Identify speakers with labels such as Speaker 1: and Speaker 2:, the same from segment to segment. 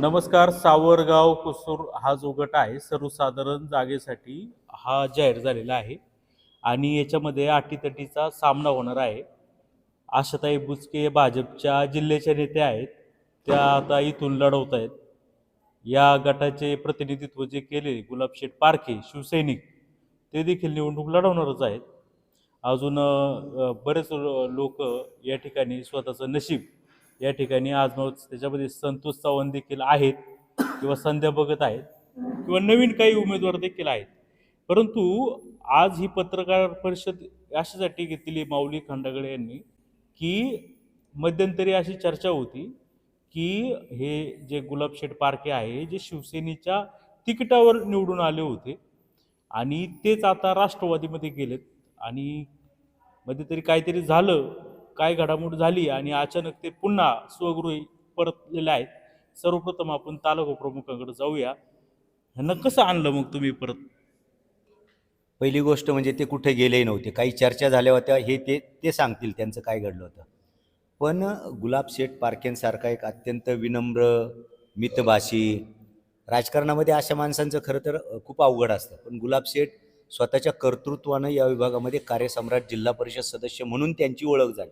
Speaker 1: नमस्कार सावरगाव कुसूर हा जो गट आहे सर्वसाधारण जागेसाठी हा जाहीर झालेला आहे. आणि याच्यामध्ये अटीतटीचा सामना होणार आहे. आशाताई बुचके भाजपच्या जिल्ह्याच्या नेत्या आहेत. त्या आता इथून लढवत आहेत. या गटाचे प्रतिनिधित्व जे केले गुलाबशेठ पारखे शिवसैनिक ते देखील निवडणूक लढवणारच आहेत. अजून बरेच लोक या ठिकाणी स्वतःचं नशीब या ठिकाणी आजमावत त्याच्यामध्ये संतोष चव्हाण देखील आहेत किंवा संध्या बघत आहेत किंवा नवीन काही उमेदवार देखील आहेत. परंतु आज ही पत्रकार परिषद अशासाठी घेतलेली माऊली खंडागळे यांनी की मध्यंतरी अशी चर्चा होती की हे जे गुलाबशेठ पारखे आहे जे शिवसेनेच्या तिकिटावर निवडून आले होते आणि तेच आता राष्ट्रवादीमध्ये गेलेत आणि मध्यंतरी काहीतरी झालं काय घडामोड झाली आणि अचानक ते पुन्हा स्वगृही परतलेले आहेत. सर्वप्रथम आपण तालुका प्रमुखांकडे जाऊया. ह्यांना कसं आणलं मग तुम्ही परत?
Speaker 2: पहिली गोष्ट म्हणजे ते कुठे गेलेही नव्हते. काही चर्चा झाल्या होत्या हे ते ते सांगतील त्यांचं काय घडलं होतं. पण गुलाबशेठ पारखेंसारखा एक अत्यंत विनम्र मितभाषी राजकारणामध्ये अशा माणसांचं खरं तर खूप अवघड असतं. पण गुलाब शेठ स्वतःच्या कर्तृत्वानं या विभागामध्ये कार्यसम्राट जिल्हा परिषद सदस्य म्हणून त्यांची ओळख झाली.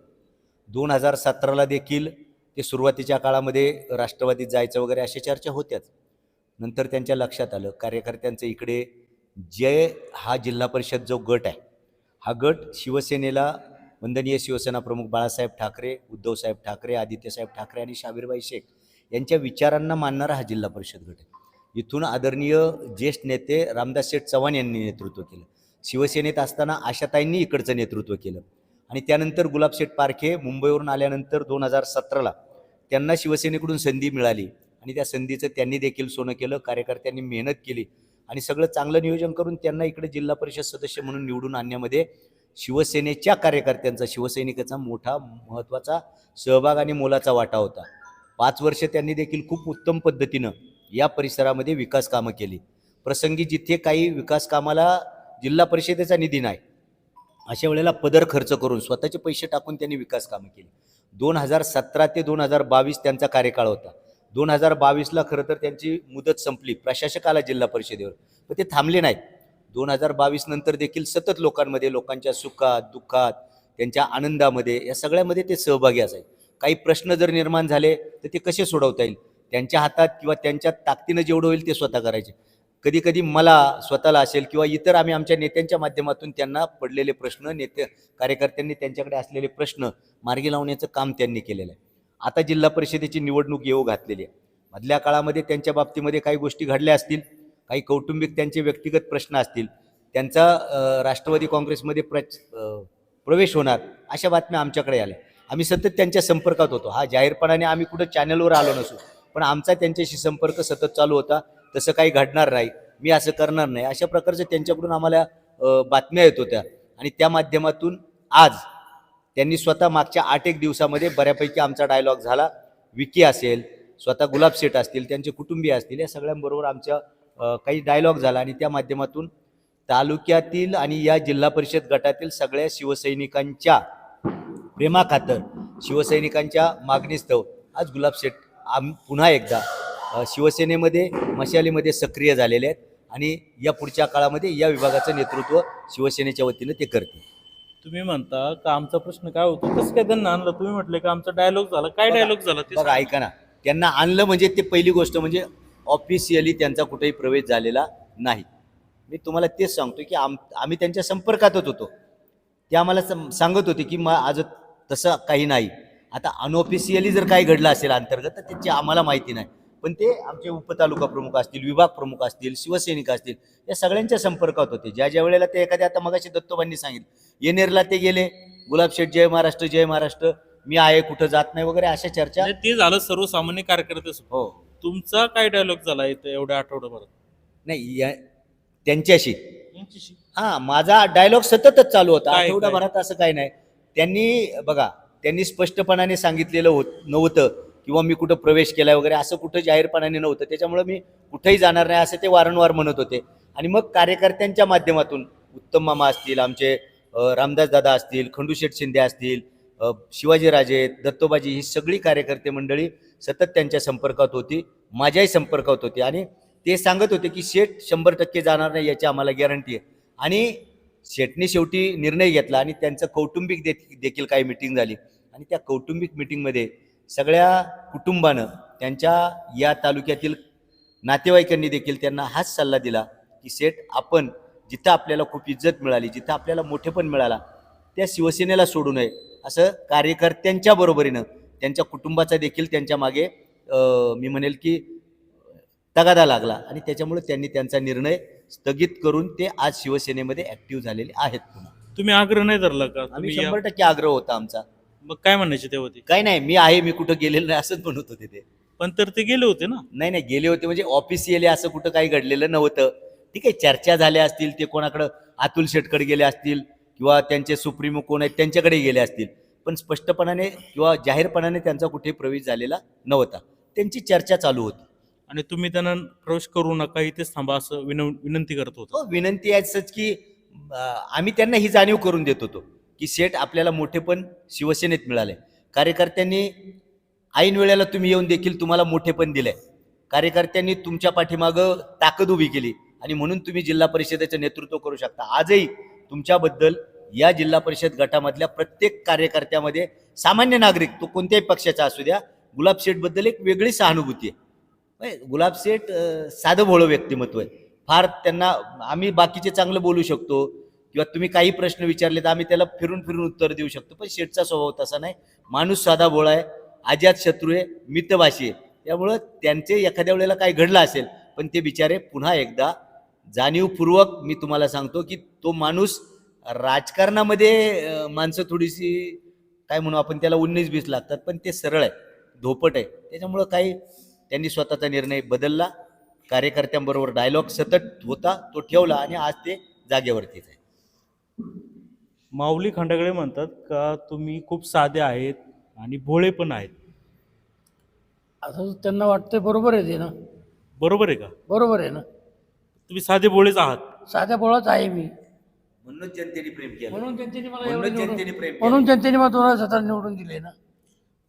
Speaker 2: दोन हजार सतराला देखील ते सुरुवातीच्या काळामध्ये राष्ट्रवादीत जायचं वगैरे अशा चर्चा होत्याच. नंतर त्यांच्या लक्षात आलं कार्यकर्त्यांचं इकडे जय हा जिल्हा परिषद जो गट आहे हा गट शिवसेनेला वंदनीय शिवसेना प्रमुख बाळासाहेब ठाकरे उद्धवसाहेब ठाकरे आदित्यसाहेब ठाकरे आणि शाबीरबाई शेख यांच्या विचारांना मानणारा हा जिल्हा परिषद गट आहे. इथून आदरणीय ज्येष्ठ नेते रामदास शेठ चव्हाण यांनी नेतृत्व केलं. शिवसेनेत असताना आशाताईंनी इकडचं नेतृत्व केलं. आणि त्यानंतर गुलाबशेठ पारखे मुंबईवरून आल्यानंतर दोन हजार सतराला त्यांना शिवसेनेकडून संधी मिळाली. आणि त्या संधीचं त्यांनी देखील सोनं केलं कार्यकर्त्यांनी मेहनत केली. आणि सगळं चांगलं नियोजन करून त्यांना इकडे जिल्हा परिषद सदस्य म्हणून निवडून आणण्यामध्ये शिवसेनेच्या कार्यकर्त्यांचा शिवसैनिकाचा मोठा महत्त्वाचा सहभाग आणि मोलाचा वाटा होता. पाच वर्ष त्यांनी देखील खूप उत्तम पद्धतीनं या परिसरामध्ये विकास कामं केली. प्रसंगी जिथे काही विकास कामाला जिल्हा परिषदेचा निधी नाही अशा वेळेला पदर खर्च करून स्वतःचे पैसे टाकून त्यांनी विकास कामं केली. दोन हजार सतरा ते दोन हजार बावीस त्यांचा कार्यकाळ होता. दोन हजार बावीसला खरं तर त्यांची मुदत संपली प्रशासकाला जिल्हा परिषदेवर. पण ते थांबले नाहीत. दोन हजार बावीस नंतर देखील सतत लोकांमध्ये लोकांच्या सुखात दुःखात त्यांच्या आनंदामध्ये या सगळ्यामध्ये ते सहभागी असायचे. काही प्रश्न जर निर्माण झाले तर ते कसे सोडवता येईल? त्यांच्या हातात किंवा त्यांच्या ताकदीनं जेवढं होईल ते स्वतः करायचे. कधी कधी मला स्वतःला असेल किंवा इतर आम्ही आमच्या नेत्यांच्या माध्यमातून त्यांना पडलेले प्रश्न नेते कार्यकर्त्यांनी त्यांच्याकडे असलेले प्रश्न मार्गी लावण्याचं काम त्यांनी केलेलं आहे. आता जिल्हा परिषदेची निवडणूक येऊ घातलेली आहे. मधल्या काळामध्ये त्यांच्या बाबतीमध्ये काही गोष्टी घडल्या असतील काही कौटुंबिक त्यांचे व्यक्तिगत प्रश्न असतील त्यांचा राष्ट्रवादी काँग्रेसमध्ये प्र प्रवेश होणार अशा बातम्या आमच्याकडे आल्या. आम्ही सतत त्यांच्या संपर्कात होतो. हा जाहीरपणाने आम्ही कुठं चॅनलवर आलो नसू पण आमचा त्यांच्याशी संपर्क सतत चालू होता. तसं काही घडणार नाही मी असं करणार नाही. अशा प्रकारच्या त्यांच्याकडून आम्हाला बातम्या येत होत्या. आणि त्या माध्यमातून आज त्यांनी स्वतः मागच्या आठ एक दिवसामध्ये बऱ्यापैकी आमचा डायलॉग झाला. विकी असेल स्वतः गुलाब सेठ असतील त्यांचे कुटुंबीय असतील या सगळ्यांबरोबर आमच्या काही डायलॉग झाला. आणि त्या माध्यमातून तालुक्यातील आणि या जिल्हा परिषद गटातील सगळ्या शिवसैनिकांच्या प्रेमाखातर शिवसैनिकांच्या मागणीस्तव आज गुलाब सेठ आम पुन्हा एकदा शिवसेनेमध्ये मशालीमध्ये सक्रिय झालेले आहेत आणि या पुढच्या काळामध्ये या विभागाचं नेतृत्व शिवसेनेच्या वतीनं ते करतील.
Speaker 1: तुम्ही म्हणता का आमचा प्रश्न काय होतो? कसं काय त्यांना आणलं? तुम्ही म्हटले का आमचा डायलॉग झाला. काय डायलॉग झाला ते
Speaker 2: बघा. ऐका ना. त्यांना आणलं म्हणजे ते पहिली गोष्ट म्हणजे ऑफिशियली त्यांचा कुठेही प्रवेश झालेला नाही. मी तुम्हाला तेच सांगतो की आम आम्ही त्यांच्या संपर्कातच होतो. ते आम्हाला सम- सांगत होते की मग आज तसं काही नाही. आता अनऑफिशियली जर काही घडलं असेल अंतर्गत तर त्याची आम्हाला माहिती नाही. पण ते आमचे उपतालुका प्रमुख असतील विभाग प्रमुख असतील शिवसैनिक असतील या सगळ्यांच्या संपर्कात होते. ज्या ज्या वेळेला ते एखाद्या आता मगाशी दत्तोबांनी सांगितलं येनेरला ते गेले. गुलाब शेठ जय महाराष्ट्र जय महाराष्ट्र. मी आहे कुठं जात नाही वगैरे अशा चर्चा
Speaker 1: म्हणजे ते झालं सर्वसामान्य कार्यकर्ते
Speaker 2: हो.
Speaker 1: तुमचा काय डायलॉग झाला इथं एवढ्या आठवड्याभरात?
Speaker 2: नाही या त्यांच्याशी.
Speaker 1: यांच्याशी
Speaker 2: हा माझा डायलॉग सततच चालू होता.
Speaker 1: काय-
Speaker 2: आठवड्याभरात असं काही नाही. त्यांनी बघा त्यांनी स्पष्टपणाने सांगितलेलं होत नव्हतं. किंवा मी कुठं प्रवेश केला वगैरे असं कुठं जाहीरपणाने नव्हतं. त्याच्यामुळे मी कुठेही जाणार नाही असं ते वारंवार म्हणत होते. आणि मग कार्यकर्त्यांच्या माध्यमातून उत्तम मामा असतील आमचे रामदास दादा असतील खंडूशेठ शिंदे असतील शिवाजीराजे दत्तोबाजी ही सगळी कार्यकर्ते मंडळी सतत त्यांच्या संपर्कात होती माझ्याही संपर्कात होती. आणि ते सांगत होते की शेठ शंभर टक्के जाणार नाही याची आम्हाला गॅरंटी आहे. आणि शेठने शेवटी निर्णय घेतला आणि त्यांचं कौटुंबिक दे- देखील काही मिटिंग झाली. आणि त्या कौटुंबिक मिटिंगमध्ये सगळ्या कुटुंबानं त्यांच्या या तालुक्यातील नातेवाईकांनी देखील त्यांना हाच सल्ला दिला की शेठ आपण जिथं आपल्याला खूप इज्जत मिळाली जिथं आपल्याला मोठेपण मिळाला त्या शिवसेनेला सोडू नये असं कार्यकर्त्यांच्या बरोबरीनं त्यांच्या कुटुंबाचा देखील त्यांच्या मागे मी म्हणेल की तगादा लागला आणि त्याच्यामुळे त्यांनी त्यांचा निर्णय स्थगित करून ते आज शिवसेनेमध्ये ऍक्टिव्ह झालेले आहेत पुन्हा.
Speaker 1: तुम्ही आग्रह नाही धरला का?
Speaker 2: आम्ही शंभर टक्के आग्रह होता आमचा.
Speaker 1: मग काय म्हणायचे तेव्हा ते
Speaker 2: काय नाही मी आहे मी कुठं गेलेलं नाही असंच म्हणत होते ते.
Speaker 1: पण तर ते गेले होते ना?
Speaker 2: नाही नाही गेले होते म्हणजे ऑफिशियली असं कुठं काही घडलेलं नव्हतं. ठीक आहे चर्चा झाल्या असतील ते कोणाकडं अतुल शेटकडे गेले असतील किंवा त्यांचे सुप्रीमो कोण आहेत त्यांच्याकडे गेले असतील. पण स्पष्टपणाने किंवा जाहीरपणाने त्यांचा कुठे प्रवेश झालेला नव्हता. त्यांची चर्चा चालू होती.
Speaker 1: आणि तुम्ही त्यांना प्रवेश करू नका इथेच थांबा असं विनव विनंती करत होतो.
Speaker 2: हो विनंती आहे सच की अं, आम्ही त्यांना ही जाणीव करून देत होतो. की सेट आपल्याला मोठे पण शिवसेनेत मिळाले. कार्यकर्त्यांनी ऐन वेळेला तुम्ही येऊन देखील तुम्हाला मोठे पण दिले. कार्यकर्त्यांनी तुमच्या पाठीमागं ताकद उभी केली आणि म्हणून तुम्ही जिल्हा परिषदेचं नेतृत्व करू शकता. आजही तुमच्याबद्दल या जिल्हा परिषद गटामधल्या प्रत्येक कार्यकर्त्यामध्ये सामान्य नागरिक तो कोणत्याही पक्षाचा असू द्या गुलाब शेठबद्दल एक वेगळी सहानुभूती आहे. गुलाब शेठ साधं भोळं व्यक्तिमत्व आहे. फार त्यांना आम्ही बाकीचे चांगलं बोलू शकतो. किंवा तुम्ही काही प्रश्न विचारले तर आम्ही त्याला फिरून फिरून उत्तर देऊ शकतो. पण शेठचा स्वभाव तसा नाही. माणूस साधा बोळा आहे अजात शत्रू आहे मितभाषी आहे. त्यामुळं त्यांचे एखाद्या वेळेला काय घडलं असेल पण ते बिचारे पुन्हा एकदा जाणीवपूर्वक मी तुम्हाला सांगतो की तो माणूस राजकारणामध्ये माणसं थोडीशी काय म्हणू आपण त्याला उन्नीस बीस लागतात पण ते सरळ आहे धोपट आहे. त्याच्यामुळं काही त्यांनी स्वतःचा निर्णय बदलला. कार्यकर्त्यांबरोबर डायलॉग सतत होता तो ठेवला आणि आज ते जागेवरतीच आहे.
Speaker 1: माऊली खंडागळे म्हणतात का तुम्ही खूप साधे आहेत आणि भोळे पण आहेत.
Speaker 3: असं त्यांना वाटतं बरोबर आहे ते ना.
Speaker 1: बरोबर आहे का?
Speaker 3: बरोबर आहे ना.
Speaker 1: तुम्ही साधे भोळेच आहात.
Speaker 3: साध्या बोळाच आहे मी.
Speaker 2: म्हणून जनतेने प्रेम केलं.
Speaker 3: म्हणून जनतेने मला
Speaker 2: म्हणून जनतेने
Speaker 3: निवडून
Speaker 2: प्रेम केलं.
Speaker 3: म्हणून जनतेने मला दोन हजार सतरा निवडून दिले ना.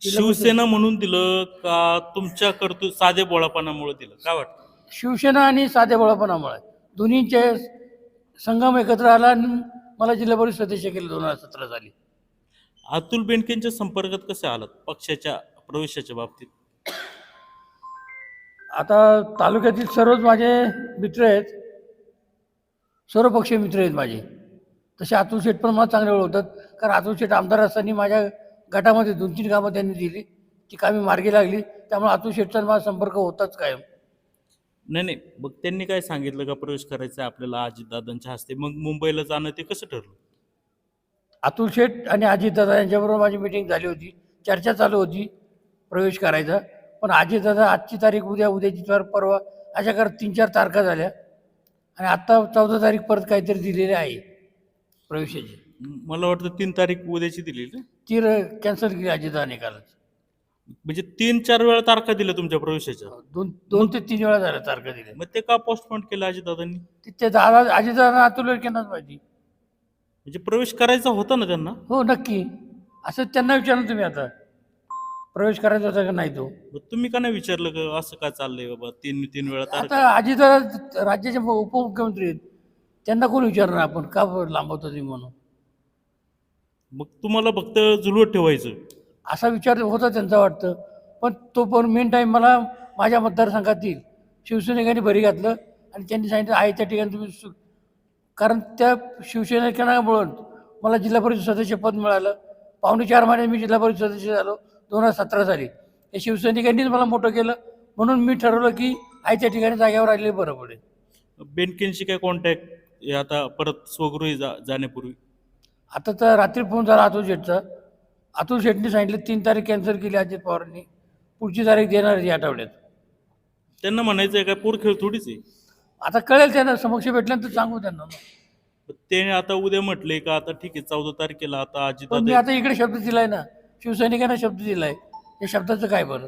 Speaker 1: शिवसेना म्हणून दिलं का तुमच्या कर्तृ साधे बोळापणामुळे दिलं? काय वाटतं?
Speaker 3: शिवसेना आणि साध्या बोळापणामुळे दोन्हींचे संगम एकत्र आला आणि मला जिल्हा परिषद सदस्य केलं दोन हजार सतरा साली.
Speaker 1: अतुल बेनकेंच्या संपर्कात कसे आलात पक्षाच्या प्रवेशाच्या बाबतीत?
Speaker 3: आता तालुक्यातील सर्वच माझे मित्र आहेत. सर्व पक्षीय मित्र आहेत माझे. तसे अतुल शेठ पण मला चांगले ओळखतात. कारण अतुल शेठ आमदार असताना माझ्या गटामध्ये दोन तीन कामं त्यांनी दिली. ती कामी मार्गी लागली. त्यामुळे अतुल शेठचा माझा संपर्क होताच कायम.
Speaker 1: नाही नाही. मग त्यांनी काय सांगितलं का प्रवेश करायचा आपल्याला अजितदादांच्या हस्ते? मग मुंबईला जाणं ते कसं ठरलं?
Speaker 3: अतुल शेठ आणि अजितदादा यांच्याबरोबर माझी मिटिंग झाली होती. चर्चा चालू होती प्रवेश करायचा. पण अजितदादा आजची तारीख उद्या उद्याची तारीख परवा अशा करत तीन चार तारखा झाल्या. आणि आत्ता चौदा तारीख परत काहीतरी दिलेली आहे प्रवेशाची.
Speaker 1: मला वाटतं तीन तारीख उद्याची दिली ना
Speaker 3: ती कॅन्सल केली अजितदादाने कालच.
Speaker 1: म्हणजे तीन चार वेळा तारखा दिल्या तुमच्या प्रवेशाच्या.
Speaker 3: दोन दोन ते तीन वेळा झाल्या तारखा दिल्या.
Speaker 1: मग ते का पोस्टपोन केलं अजितदादांनी
Speaker 3: ते दादा अजितदादा अतुल केनाच माहिती
Speaker 1: म्हणजे प्रवेश करायचा होता ना त्यांना?
Speaker 3: हो नक्की. असं त्यांना विचारलं तुम्ही आता. प्रवेश करायचा होता का नाही तो?
Speaker 1: मग तुम्ही का नाही विचारलं का असं काय चाललंय बाबा? तीन तीन वेळा तारखा.
Speaker 3: आता अजितदादा राज्याचे उपमुख्यमंत्री आहेत. त्यांना कोण विचारणार आपण? का लांबवतो तुम्ही म्हणून?
Speaker 1: मग तुम्हाला फक्त जुलवत ठेवायचं
Speaker 3: असा विचार होता त्यांचा वाटतं. पण तो पण मेन टाईम मला माझ्या मतदारसंघातील शिवसैनिकांनी भरी घातलं आणि त्यांनी सांगितलं आहे त्या ठिकाणी तुम्ही सु कारण त्या शिवसैनिकांमुळे मला जिल्हा परिषद सदस्य पद मिळालं. पावणे चार महिन्यात मी जिल्हा परिषद सदस्य झालो. दोन हजार सतरा साली. त्या शिवसैनिकांनीच मला मोठं केलं. म्हणून मी ठरवलं की आहे त्या ठिकाणी जागेवर आलेले बरं पडेल
Speaker 1: बेनकेनशी काय कॉन्टॅक्ट हे आता परत स्वगृही जा जाण्यापूर्वी?
Speaker 3: आता तर रात्री फोन झाला शेठचा अतुल शेठने सांगितलं तीन तारीख कॅन्सल केली अजित पवारांनी. पुढची तारीख देणार आहे या आठवड्यात.
Speaker 1: त्यांना म्हणायचं आहे काय पूर खेळ थोडीच आहे.
Speaker 3: आता कळेल त्यांना समक्ष भेटल्यानंतर सांगू त्यांना
Speaker 1: ते आता उद्या म्हटले का आता ठीक आहे चौदा तारखेला आता
Speaker 3: पण मी
Speaker 1: अजितदादा
Speaker 3: आता इकडे शब्द दिलाय ना शिवसैनिकांना शब्द दिलाय. या शब्दाचं काय बरं?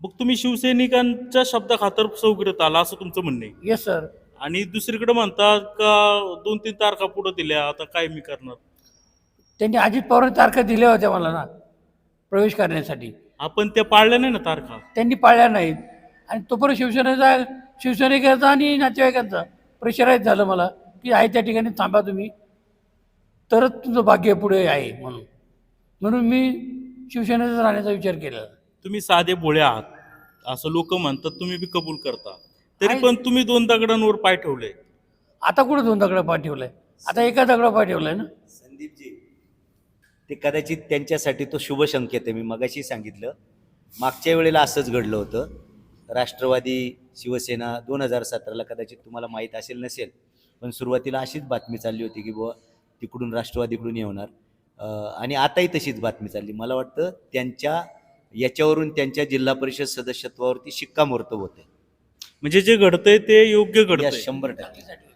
Speaker 1: मग तुम्ही शिवसैनिकांच्या शब्दाखातर चौकरीत आला असं तुमचं म्हणणं आहे.
Speaker 3: येस सर
Speaker 1: आणि दुसरीकडे म्हणतात का दोन तीन तारखा पुढे दिल्या आता काय मी करणार?
Speaker 3: त्यांनी अजित पवारांनी तारखा दिल्या होत्या मला ना प्रवेश करण्यासाठी.
Speaker 1: आपण त्या पाळल्या नाही ना तारखा?
Speaker 3: त्यांनी पाळल्या नाहीत आणि तोपर्यंत शिवसेनेचा शिवसैनिकांचा आणि नातेवाईकांचा प्रेशराईज झालं मला की आहे त्या ठिकाणी थांबा तुम्ही. तरच तुमचं भाग्य पुढे आहे म्हणून. म्हणून मी शिवसेनेचा राहण्याचा विचार केला.
Speaker 1: तुम्ही साधे भोळे आहात असं लोक म्हणतात तुम्ही बी कबूल करता. तरी. पण तुम्ही दोन दगडांवर पाय ठेवले.
Speaker 3: आता कुठे दोन दगडा पाठवलाय आता एका दगडा पाठवलाय ना?
Speaker 2: संदीपजी ते कदाचित त्यांच्यासाठी तो शुभ संकेत आहे. मी मगाशी सांगितलं मागच्या वेळेला असंच घडलं होतं. राष्ट्रवादी शिवसेना दोन हजार सतराला कदाचित तुम्हाला माहीत असेल नसेल पण सुरुवातीला अशीच बातमी चालली होती की बुवा तिकडून राष्ट्रवादीकडून येणार. आणि आताही तशीच बातमी चालली. मला वाटतं त्यांच्या याच्यावरून त्यांच्या जिल्हा परिषद सदस्यत्वावरती शिक्कामोर्तब होते
Speaker 1: म्हणजे जे घडतंय ते योग्य
Speaker 2: या
Speaker 1: घडतंय
Speaker 2: शंभर टक्के.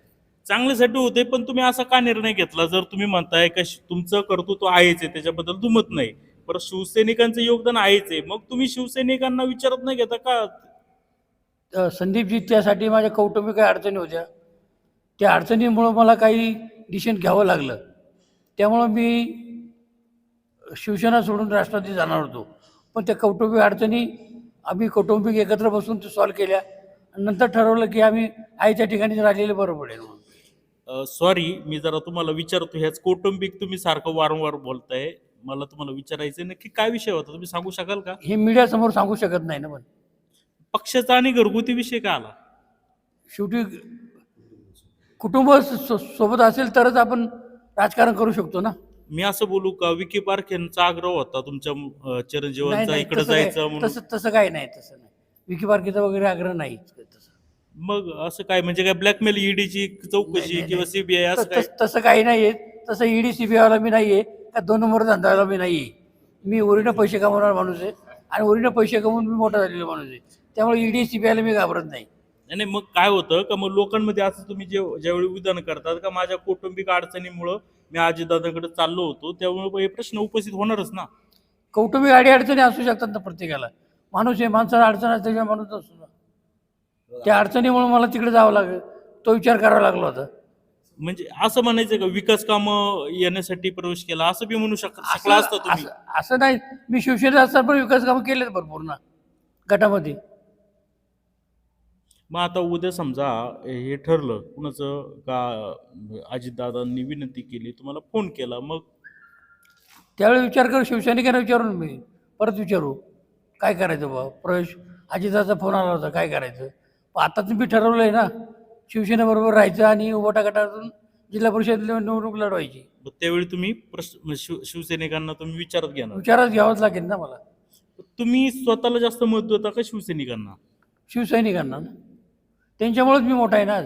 Speaker 1: चांगल्यासाठी होते पण तुम्ही असा का निर्णय घेतला? जर तुम्ही म्हणताय का तुमचं कर्तृत्व आहेच आहे त्याच्याबद्दल दुमत नाही. बरं शिवसैनिकांचं योगदान आहेच आहे. मग तुम्ही शिवसैनिकांना विचारत नाही घेता का?
Speaker 3: संदीपजी त्यासाठी माझ्या कौटुंबिक काही अडचणी होत्या. त्या अडचणीमुळं मला काही डिसिजन घ्यावं लागलं. त्यामुळं मी शिवसेना सोडून राष्ट्रवादी जाणार होतो. पण त्या कौटुंबिक अडचणी आम्ही कौटुंबिक एकत्र बसून ते सॉल्व्ह केल्या. आणि नंतर ठरवलं की आम्ही आईच्या ठिकाणी राहिलेलं बरं पडेल म्हणून.
Speaker 1: सॉरी मी जरा तुम्हाला विचारतो ह्याच कौटुंबिक तुम्ही सारखं वारंवार बोलताय. मला तुम्हाला विचारायचं नक्की काय विषय होता? तुम्ही सांगू शकाल का?
Speaker 3: हे मीडियासमोर सांगू शकत नाही ना पण.
Speaker 1: पक्षाचा आणि घरगुती विषय का आला?
Speaker 3: शेवटी कुटुंब सो- सोबत असेल तरच आपण राजकारण करू शकतो ना.
Speaker 1: मी असं बोलू का? विकी पार्क यांचा आग्रह होता तुमच्या अं,
Speaker 3: नाही
Speaker 1: चिरंजीवांचा
Speaker 3: नाही
Speaker 1: इकडे
Speaker 3: तसं काय-
Speaker 1: जायचं म्हणून.
Speaker 3: तसं तसं काही नाही तसं नाही. विकी पार्कीचा वगैरे आग्रह नाही. तसं
Speaker 1: मग असं काय म्हणजे काय ब्लॅकमेल ईडीची
Speaker 3: नाही,
Speaker 1: चौकशी किंवा. सीबीआय असं
Speaker 3: तस-
Speaker 1: काय?
Speaker 3: तस- तसं काही नाही आहे तसं E ईडी सीबीआयला मी नाही आहे का दोन नंबर धंद्याला मी नाही आहे मी ओरीनं पैसे कमवणारा माणूस आहे आणि ओरीनं पैसे कमवून मी मोठा झालेला माणूस आहे. त्यामुळे E ईडी सीबीआयला मी घाबरत नाही.
Speaker 1: नाही नाही, मग काय होतं का मग लोकांमध्ये असं तुम्ही जे ज्यावेळी विधान करतात का माझ्या कौटुंबिक अडचणीमुळं मी आजीदादांकडे चाललो होतो त्यामुळे हे प्रश्न उपस्थित होणारच ना?
Speaker 3: कौटुंबिक अडीअडचणी असू शकतात ना प्रत्येकाला. माणूस आहे माणसाला अडचण असते किंवा माणूस असतो ना. त्या अडचणीमुळे मला तिकडे जावं लागेल तो विचार करावा लागला होता.
Speaker 1: म्हणजे असं म्हणायचं का? विकास कामं येण्यासाठी प्रवेश केला असं बी म्हणू शक शकला असता
Speaker 3: असं
Speaker 1: तुम्ही?
Speaker 3: असं- असं नाही. मी शिवसेनेत असताना पण विकास कामं केलेत भरपूर ना गटामध्ये.
Speaker 1: मग आता उद्या समजा हे ठरलं कुणाचं का अजितदादांनी विनंती केली तुम्हाला फोन केला मग?
Speaker 3: त्यावेळी विचार करू शिवसैनिकांना विचारून मी परत विचारू. काय करायचं बा प्रवेश अजिताचा फोन आला होता काय करायचं? पण आता तुम्ही ठरवलं आहे ना शिवसेनेबरोबर राहायचं आणि उभटा गटातून जिल्हा परिषद निवडणूक लढवायची.
Speaker 1: मग त्यावेळी तुम्ही प्रश्न शिव शिवसैनिकांना तुम्ही विचारत घेणार?
Speaker 3: विचारात घ्यावंच लागेल ना मला.
Speaker 1: तुम्ही स्वतःला जास्त महत्त्व देता का शिवसैनिकांना?
Speaker 3: शिवसैनिकांना ना. त्यांच्यामुळेच मी मोठा आहे ना आज.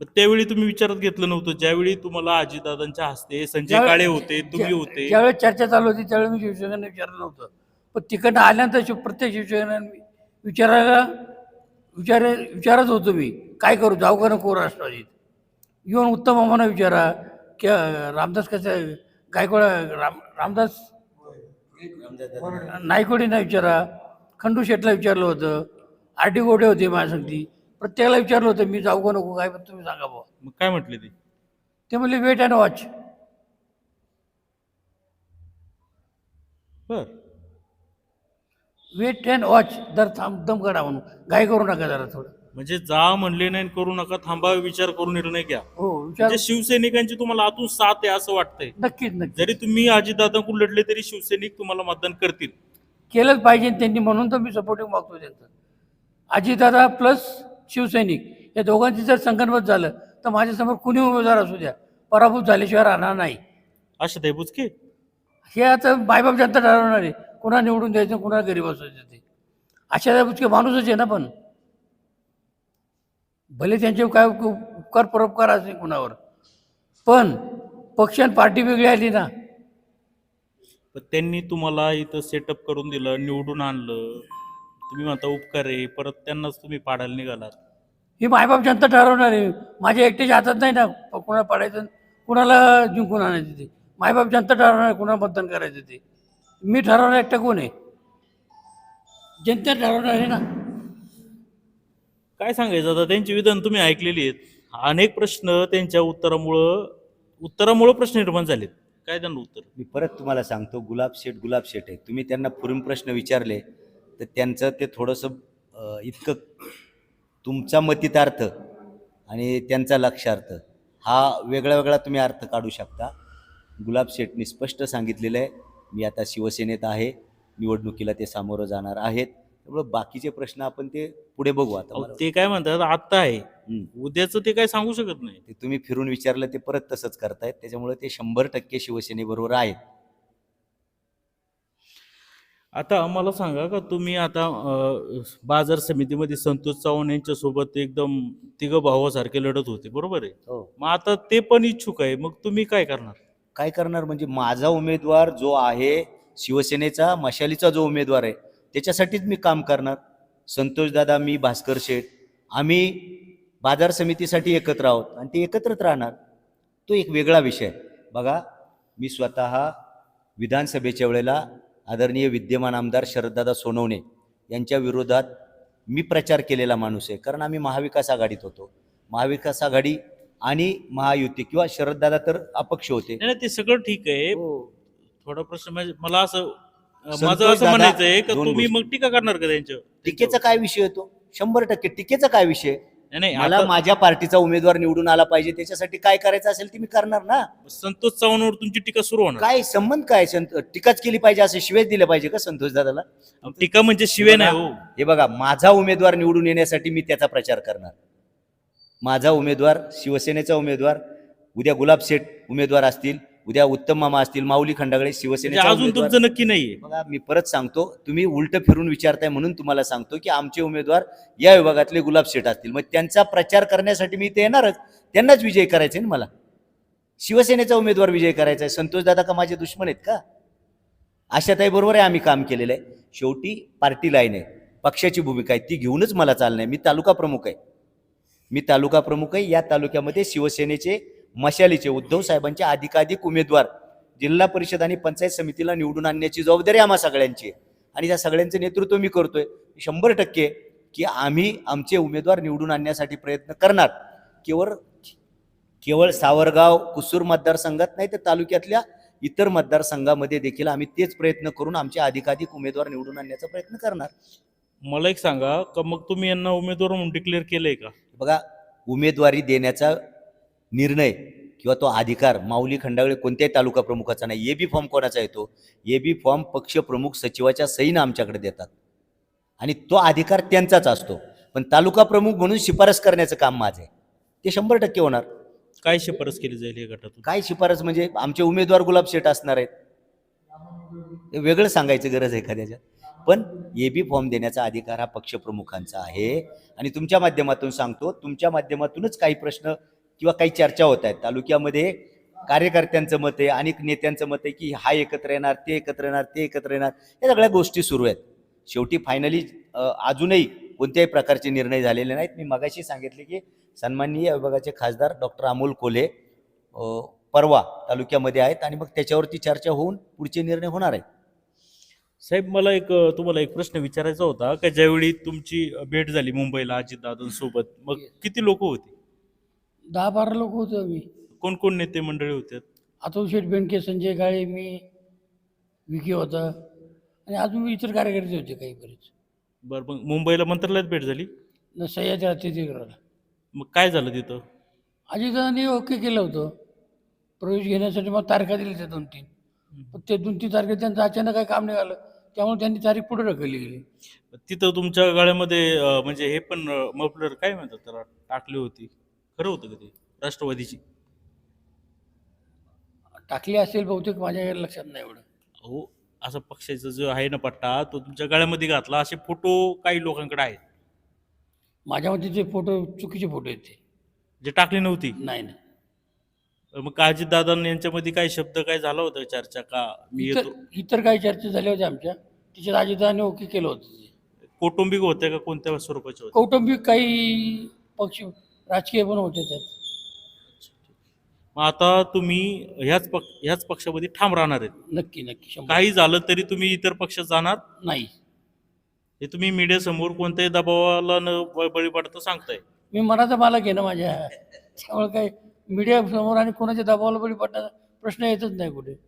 Speaker 1: मग त्यावेळी तुम्ही विचारात घेतलं नव्हतं ज्यावेळी तुम्हाला अजितदादांच्या हस्ते संजय काळे होते तुम्ही होते.
Speaker 3: ज्यावेळेस चर्चा चालू होती त्यावेळी मी शिवसेनेला विचारलं नव्हतं. पण तिकडनं आल्यानंतर शिव प्रत्येक शिवसेना विचारायला विचार विचारत होतो मी काय करू? जाऊ का नको राष्ट्रवादीत येऊन उत्तम मामांना विचारा. की रामदास कसं गायकवाड राम रामदास? नायकोडींना विचारा. खंडू शेटला विचारलं होतं. आर टी गोडे होते माझ्यासाठी प्रत्येकाला विचारलं होतं मी जाऊ का नको काय पण तुम्ही सांगा बुवा.
Speaker 1: मग काय म्हटले ते?
Speaker 3: ते म्हणले वेट अँड वॉच.
Speaker 1: बर.
Speaker 3: वेट अँड वॉच जर थांब दम काढा म्हणून. घाई करू नका जरा थोडं.
Speaker 1: म्हणजे जा म्हणले नाही करू नका थांबा विचार करून निर्णय घ्या.
Speaker 3: हो विचार
Speaker 1: म्हणजे शिवसैनिकांची तुम्हाला आतून साथ आहे असं वाटतंय.
Speaker 3: नक्कीच नक्की
Speaker 1: जरी तुम्ही अजितदादांकडून लढले तरी शिवसैनिक तुम्हाला मतदान करतील.
Speaker 3: केलंच पाहिजे त्यांनी म्हणून तर मी सपोर्टिंग मागतो त्यांचं. अजितदादा प्लस शिवसैनिक या दोघांची जर संगनमत झालं तर माझ्यासमोर कुणी उमेदवार असू द्या. पराभूत झाल्याशिवाय राहणार नाही.
Speaker 1: अशा ते बुचके
Speaker 3: हे आता मायबाप जनता ठरवणार आहे. कुणा निवडून द्यायचं कुणा गरीब बसवायचं ते. अशा पुचके माणूसच आहे ना पण. भले त्यांचे काय उप- उपकार परोपकार असेल कुणावर. पण पक्ष आणि पार्टी वेगळी आली ना.
Speaker 1: पण त्यांनी तुम्हाला इथं सेटअप करून दिलं निवडून आणलं. तुम्ही म्हणता उपकार आहे परत त्यांनाच तुम्ही पाडायला निघालात.
Speaker 3: ही मायबाप जनता ठरवणार आहे. माझ्या एकट्याच्या हातात नाही ना कुणाला पाडायचं कुणाला जिंकून आणायचं ते. मायबाप जनता ठरवणार कुणाला मतदान करायचं ते. मी ठरवणार एकटा कोण आहे? जनता ठरवणार आहे ना.
Speaker 1: काय सांगायचं आता? त्यांची विधान तुम्ही ऐकलेली आहेत. अनेक प्रश्न त्यांच्या उत्तरामुळं उत्तरामुळं प्रश्न निर्माण झालेत. काय त्यांना उत्तर?
Speaker 2: मी परत तुम्हाला सांगतो गुलाब शेठ गुलाब शेठ आहे तुम्ही त्यांना पुरून प्रश्न विचारले तर त्यांचं ते थोडंसं अं, इतकं तुमचा मतितार्थ आणि त्यांचा लक्षार्थ हा वेगळा वेगळा तुम्ही अर्थ काढू शकता. गुलाब शेठनी स्पष्ट सांगितलेलं आहे. मी आता शिवसेनेत आहे निवडणुकीला ते सामोरं जाणार आहेत. त्यामुळे बाकीचे प्रश्न आपण ते पुढे बघू आता
Speaker 1: अहो,
Speaker 2: मला-
Speaker 1: ते काय म्हणतात आत्ता आहे. उद्याचं ते काय सांगू शकत नाही.
Speaker 2: ते तुम्ही फिरून विचारलं ते परत तसंच करतायत. त्याच्यामुळे ते शंभर टक्के शिवसेनेबरोबर आहेत.
Speaker 1: आता मला सांगा का तुम्ही आता अं, बाजार समितीमध्ये संतोष चव्हाण यांच्या सोबत एकदम तिघ भावासारखे लढत होते बरोबर आहे?
Speaker 2: हो.
Speaker 1: मग आता ते पण इच्छुक आहे मग तुम्ही काय करणार?
Speaker 2: काय करणार? म्हणजे माझा उमेदवार जो आहे शिवसेनेचा मशालीचा जो उमेदवार आहे त्याच्यासाठीच मी काम करणार. संतोषदादा मी भास्कर शेठ. आम्ही बाजार समितीसाठी एकत्र आहोत आणि ते एकत्रच राहणार. तो एक वेगळा विषय बघा मी स्वतः विधानसभेच्या वेळेला आदरणीय विद्यमान आमदार शरददादा सोनवणे यांच्या विरोधात मी प्रचार केलेला माणूस आहे. कारण आम्ही महाविकास आघाडीत होतो. महाविकास आघाडी आणि महायुती किंवा शरददादा तर अपक्ष होते.
Speaker 1: नाही ते सगळं ठीक आहे.
Speaker 2: हो.
Speaker 1: थोडा प्रश्न म्हणजे मला असं माझं असं
Speaker 2: दादा,
Speaker 1: म्हणायचं आहे का
Speaker 2: दोन
Speaker 1: तुम्ही
Speaker 2: गोष्टी.
Speaker 1: मग टीका करणार का त्यांच्या
Speaker 2: टीकेचा काय विषय येतो शंभर टक्के टीकेचा काय विषय?
Speaker 1: नाही, नाही
Speaker 2: मला
Speaker 1: आता
Speaker 2: माझ्या पार्टीचा उमेदवार निवडून आला पाहिजे त्याच्यासाठी काय करायचं असेल ते मी करणार ना.
Speaker 1: संतोष चव्हाणवर तुमची टीका सुरू होणार.
Speaker 2: काय संबंध काय संत- टीकाच केली पाहिजे असं शिवेच दिलं पाहिजे का संतोष दादाला?
Speaker 1: टीका म्हणजे शिवे नाही हो.
Speaker 2: हे बघा माझा उमेदवार निवडून येण्यासाठी मी त्याचा प्रचार करणार. माझा उमेदवार शिवसेनेचा उमेदवार उद्या गुलाब शेठ उमेदवार असतील उद्या उत्तम मामा असतील माऊली खंडागळे
Speaker 1: म्हणजे
Speaker 2: शिवसेनेचा
Speaker 1: अजून
Speaker 2: उमेदवार.
Speaker 1: तुमचं नक्की नाहीये.
Speaker 2: बघा मी परत सांगतो तुम्ही उलट फिरून विचारताय म्हणून तुम्हाला सांगतो की आमचे उमेदवार या विभागातले गुलाब शेठ असतील. मग त्यांचा प्रचार करण्यासाठी मी ते येणारच. त्यांनाच विजय करायचे ना मला. शिवसेनेचा उमेदवार विजय करायचा आहे. संतोष दादा का माझे दुश्मन आहेत का? आशाताई बरोबर आहे आम्ही काम केलेलं आहे. शेवटी पार्टी लाईन आहे. पक्षाची भूमिका आहे ती घेऊनच मला चालणं आहे. मी तालुका प्रमुख आहे. मी तालुका प्रमुख आहे. या तालुक्यामध्ये शिवसेनेचे मशालीचे उद्धव साहेबांचे अधिकाधिक उमेदवार जिल्हा परिषद आणि पंचायत समितीला निवडून आणण्याची जबाबदारी आम्हा सगळ्यांची आहे. आणि त्या सगळ्यांचं नेतृत्व मी करतोय. शंभर टक्के की आम्ही आमचे उमेदवार निवडून आणण्यासाठी प्रयत्न करणार. केवळ केवळ सावरगाव कुसूर मतदारसंघात नाही तर तालुक्यातल्या इतर मतदारसंघामध्ये देखील आम्ही तेच प्रयत्न करून आमचे अधिकाधिक उमेदवार निवडून आणण्याचा प्रयत्न करणार.
Speaker 1: मला एक सांगा का मग तुम्ही यांना उमेदवार म्हणून डिक्लेअर केलंय का?
Speaker 2: बघा उमेदवारी देण्याचा निर्णय किंवा तो अधिकार माऊली खंडागळे कोणत्याही तालुका प्रमुखाचा नाही ए बी फॉर्म कोणाचा येतो? ए बी फॉर्म पक्षप्रमुख सचिवाच्या सहीनं आमच्याकडे देतात. आणि तो अधिकार त्यांचाच असतो. पण तालुका प्रमुख म्हणून शिफारस करण्याचं काम माझं आहे. ते शंभर टक्के होणार.
Speaker 1: काय शिफारस केली जाईल या गटातून?
Speaker 2: काय शिफारस? म्हणजे आमचे उमेदवार गुलाब शेठ असणार आहेत. हे वेगळं सांगायची गरज आहे एखाद्याच्या पण ए बी फॉर्म देण्याचा अधिकार हा पक्षप्रमुखांचा आहे. आणि तुमच्या माध्यमातून सांगतो तुमच्या माध्यमातूनच काही प्रश्न किंवा काही चर्चा होत आहेत. तालुक्यामध्ये कार्यकर्त्यांचं मत आहे अनेक नेत्यांचं मत आहे की हा एकत्र येणार ते एकत्र येणार ते एकत्र येणार या सगळ्या गोष्टी सुरू आहेत. शेवटी फायनली अजूनही कोणत्याही प्रकारचे निर्णय झालेले नाहीत. मी मगाशी सांगितले की सन्माननीय विभागाचे खासदार डॉक्टर अमोल कोले परवा तालुक्यामध्ये आहेत आणि मग त्याच्यावरती चर्चा होऊन पुढचे निर्णय होणार आहेत.
Speaker 1: साहेब मला एक तुम्हाला एक प्रश्न विचारायचा होता का ज्यावेळी तुमची भेट झाली मुंबईला अजितदादांसोबत मग किती लोक होते?
Speaker 3: दहा बारा लोक होतो आम्ही.
Speaker 1: कोण कोण नेते मंडळी होते?
Speaker 3: अतुल शेठ बेंडके संजय काळे मी विकी होता. आणि अजून इतर कार्यकर्ते होते काही बरेच.
Speaker 1: बरं मग मुंबईला मंत्रालयात भेट झाली?
Speaker 3: न सह्याद्री अतिथीगृहाला.
Speaker 1: मग काय झालं तिथं?
Speaker 3: अजितदादांनी ओके केलं होतं. प्रवेश घेण्यासाठी मग तारखा दिल्या त्या दोन तीन पण ते दोन तीन तारखेत त्यांचं अचानक काही काम निघालं. त्यामुळे त्यांनी तारीख पुढे ढकलली गेली.
Speaker 1: तिथं तुमच्या गळ्यामध्ये अं, म्हणजे हे पण मफलर काय म्हणतात त्याला? टाकली होती. खरं होतं का ते? राष्ट्रवादीची.
Speaker 3: टाकली असेल बहुतेक माझ्या लक्षात नाही एवढं.
Speaker 1: हो असं पक्षाचा जो आहे ना पट्टा तो तुमच्या गळ्यामध्ये घातला. असे फोटो काही लोकांकडे आहेत?
Speaker 3: माझ्या मते ते फोटो चुकीचे फोटो आहेत ते.
Speaker 1: जे टाकली नव्हती?
Speaker 3: नाही नाही.
Speaker 1: मग काळजी दादा यांच्यामध्ये काय शब्द काय झाला होता चर्चा? का मी
Speaker 3: इतर
Speaker 1: येतो?
Speaker 3: इतर काही चर्चा झाल्या होत्या आमच्या. तिच्यात अजितदादांनी ओके केलं होतं ते
Speaker 1: कौटुंबिक होते का कोणत्या स्वरूपाचे होते?
Speaker 3: कौटुंबिक काही पक्ष राजकीय पण होते त्यात.
Speaker 1: मग आता तुम्ही ह्याच पक्ष ह्याच पक्षामध्ये ठाम राहणार आहेत.
Speaker 3: नक्की नक्की. शंभर
Speaker 1: काही झालं तरी तुम्ही इतर पक्षात जाणार?
Speaker 3: नाही.
Speaker 1: हे तुम्ही मीडिया समोर कोणत्याही दबावाला न ब- बळी पडता सांगताय.
Speaker 3: मी मनाचा मालक आहे ना माझ्या. त्यामुळे काय मीडिया समोर आणि कोणाच्या दबावाला बळी पडण्याचा प्रश्न येतच नाही कुठे.